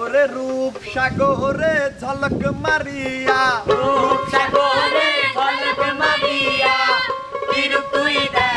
ওরে রূপ সাগরে ঝলক মারিয়া। রূপ সাগরে ঝলক মারিয়া কিরূপ তুই দা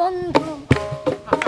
Bondo. Ah.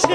সে